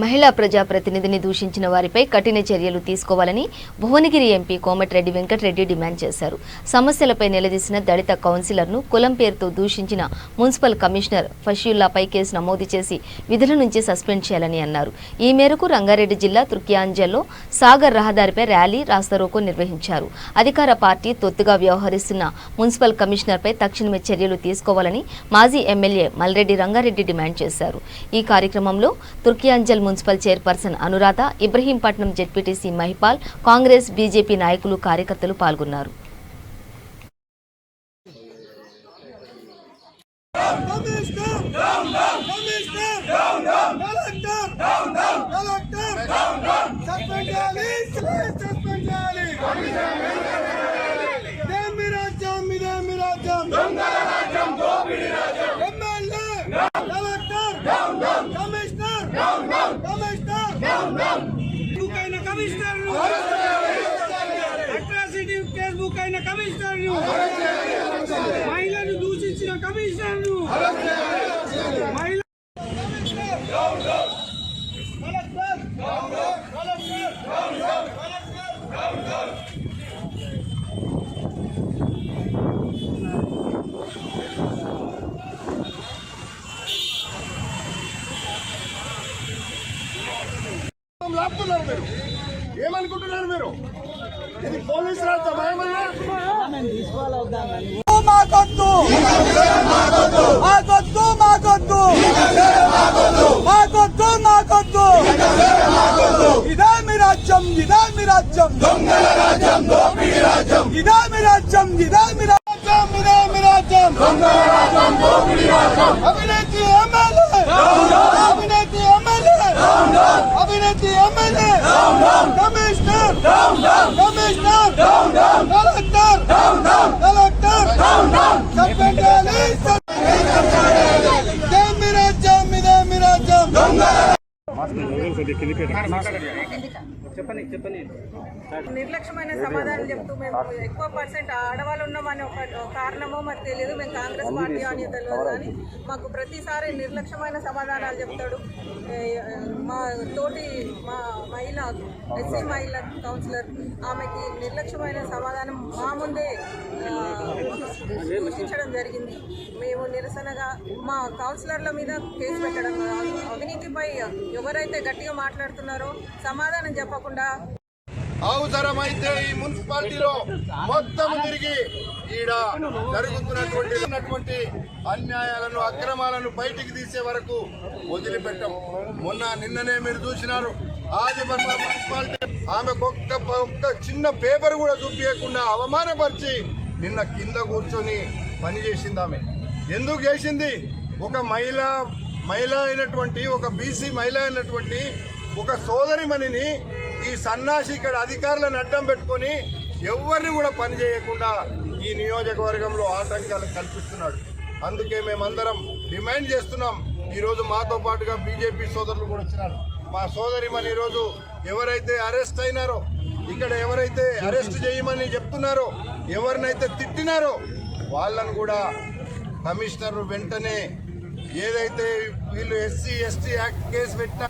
మహిళా ప్రజాప్రతినిధిని దూషించిన వారిపై కఠిన చర్యలు తీసుకోవాలని భువనగిరి ఎంపీ కోమటిరెడ్డి వెంకటరెడ్డి డిమాండ్ చేశారు. సమస్యలపై నిలదీసిన దళిత కౌన్సిలర్ను కులం పేరుతో దూషించిన మున్సిపల్ కమిషనర్ ఫషీయుల్లాపై కేసు నమోదు చేసి విధుల నుంచి సస్పెండ్ చేయాలని అన్నారు. ఈ మేరకు రంగారెడ్డి జిల్లా తుర్కియాంజల్లో సాగర్ రహదారిపై ర్యాలీ రాస్తారోకో నిర్వహించారు. అధికార పార్టీ తొత్తుగా వ్యవహరిస్తున్న మున్సిపల్ కమిషనర్పై తక్షణమే చర్యలు తీసుకోవాలని మాజీ ఎమ్మెల్యే మల్రెడ్డి రంగారెడ్డి డిమాండ్ చేశారు. ఈ కార్యక్రమంలో Turkayamjal municipal chairperson Anuradha Ibrahimpatnam ZPTC Mahipal Congress BJP నాయకులు కార్యకర్తలు పాల్గొన్నారు commissioner down down commissioner down down collector down down collector down down suspend చేయాలి సస్పెండ్ చేయాలి ఇదే మీ రాజ్యం ఇదే మీ రాజ్యం దొంగల రాజ్యం దోపిడీ రాజ్యం MLA collector down down commissioner down down commissioner down down కమిషనర్ను atrocity case book అయిన కమిషనర్ను మహిళను దూషించిన కమిషనర్ను మహిళ లాపుతున్నారు మీరు. ఏమనుకుంటున్నారు మీరు? ఇది పోలీస్ రాజ్యం ఏమన్నా మాకొద్దు. మాకొద్దు. మాకొద్దు మాకొద్దు. మాకొద్దు ఇదే మీ రాజ్యం ఇదే మీ రాజ్యం. దొంగల రాజ్యం దోపిడీ రాజ్యం ఇదే మీ రాజ్యం ఇదే మీ రాజ్యం ఇదే మీ రాజ్యం. దొంగల రాజ్యం దోపిడీ రాజ్యం అవినీతి ఎమ్మెల్యే అవినీతి ఎమ్మెల్యే అవినీతి MLA commissioner commissioner collector collector suspend చేయాలి ఇదే మీ రాజ్యం ఇదే మీ రాజ్యం నిర్లక్ష్యమైన సమాధానం చెప్తూ మేము ఎక్కువ పర్సెంట్ ఆడవాళ్ళు ఉన్నామని ఒక కారణమో మాకు తెలియదు. మేము కాంగ్రెస్ పార్టీ అని తెలియదు కానీ మాకు ప్రతిసారి నిర్లక్ష్యమైన సమాధానాలు చెప్తాడు. మా తోటి మా మహిళ ఎస్సీ మహిళ కౌన్సిలర్ ఆమెకి నిర్లక్ష్యమైన సమాధానం మా ముందే సూచించడం జరిగింది. మేము నిరసనగా మా కౌన్సిలర్ల మీద కేసు పెట్టడం అవినీతిపై ఎవరైతే గట్టిగా మాట్లాడుతున్నారు. సమాధానం చెప్పకుండా. అవసరమైతే ఈ మున్సిపాలిటీలో మొత్తం తిరిగి ఈడ జరుగుతున్నటువంటి ఉన్నటువంటి అన్యాయాలను అక్రమాలను బయటికి తీసే వరకు వదిలిపెట్టం. మొన్న నిన్ననే మీరు చూసినారు. ఆదివర్మ మున్సిపాలిటీ ఆమెకు ఒక్క ఒక్క చిన్న పేపర్ కూడా చూపించకుండా అవమానపరిచి నిన్న కింద కూర్చొని పనిచేసింది ఆమె. ఎందుకు చేసింది? ఒక మహిళ మహిళ అయినటువంటి ఒక బీసీ మహిళ అయినటువంటి ఒక సోదరిమణిని ఈ సన్నాసి ఇక్కడ అధికారులను అడ్డం పెట్టుకొని ఎవరిని కూడా పని చేయకుండా ఈ నియోజకవర్గంలో ఆటంకాలు కల్పిస్తున్నాడు. అందుకే మేమందరం డిమాండ్ చేస్తున్నాం. ఈరోజు మాతో పాటుగా బీజేపీ సోదరులు కూడా వచ్చినారు. మా సోదరిమణి ఈరోజు ఎవరైతే అరెస్ట్ అయినారో ఇక్కడ ఎవరైతే అరెస్ట్ చేయమని చెప్తున్నారో ఎవరినైతే తిట్టినారో వాళ్ళను కూడా కమిషనర్ వెంటనే ఏదైతే వీళ్ళు ఎస్సీ ఎస్టీ యాక్ట్ కేసు పెట్టినా